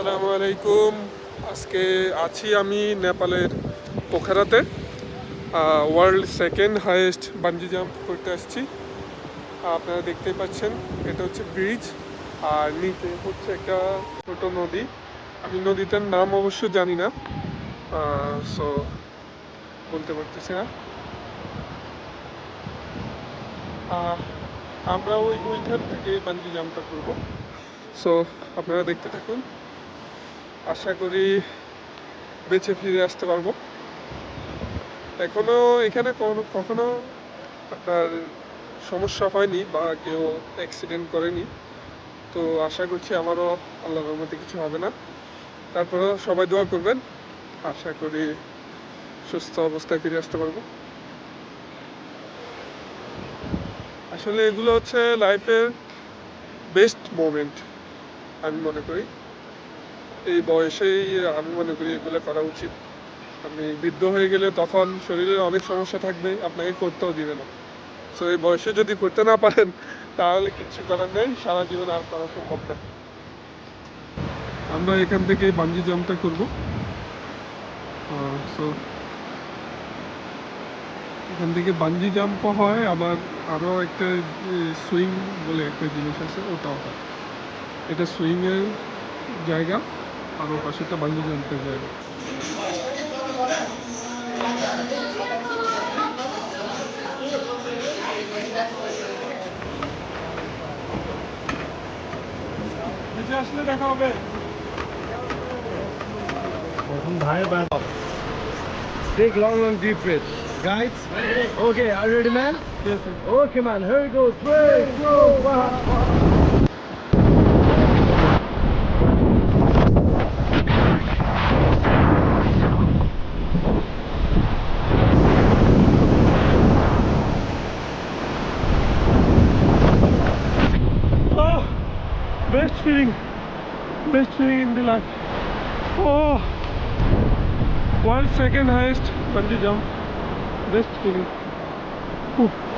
আসসালামু আলাইকুম। আজকে আছি আমি নেপালের পোখারাতে world second highest bungee jump করতে আসছি। আপনারা দেখতেই পাচ্ছেন, এটা হচ্ছে ব্রিজ আর নিচে হচ্ছে একটা ছোট নদী। আমি নদীটার নাম অবশ্য জানি না সো বলতে পারতেছি না। আমরা ওই ওইখান থেকে বাঞ্জি জাম্পটা করব। সো আপনারা দেখতে থাকুন। আশা করি বেঁচে ফিরে আসতে পারব। এখনও এখানে কোনো, কখনো আপনার সমস্যা হয়নি বা কেউ অ্যাক্সিডেন্ট করেনি। তো আশা করছি আমারও আল্লাহর রহমতে কিছু হবে না। তারপরেও সবাই দোয়া করবেন। আশা করি সুস্থ অবস্থায় ফিরে আসতে পারব। আসলে এগুলো হচ্ছে লাইফের বেস্ট মোমেন্ট আমি মনে করি। এই বয়সেই আমি মনে করি এগুলো করা উচিত। আপনি বৃদ্ধ হয়ে গেলে তখন শরীরে অনেক সমস্যা থাকবে, আপনাকে করতেও দিবে না। সো এই বয়সে যদি করতে না পারেন, তাহলে কিছু করার নেই, সারা জীবন আর করা সম্ভব না। আমরা এখান থেকে বাঞ্জি জাম্পটা করব। সো এখান থেকে বাঞ্জি জাম্পও হয় আবার আরও একটা সুইং বলে একটা জিনিস আছে ওটাও হয় এটা সুইংয়ের জায়গা। বাঞ্জি জাম্পের জায়গা নিচে আসলে দেখা হবে Take long, long deep breath. Guys, okay, are you ready, man? Yes, sir. Okay, man, here we go. Three, two, one. Best feeling, best feeling in the life. Oh, second highest bungee jump, best feeling. Whew.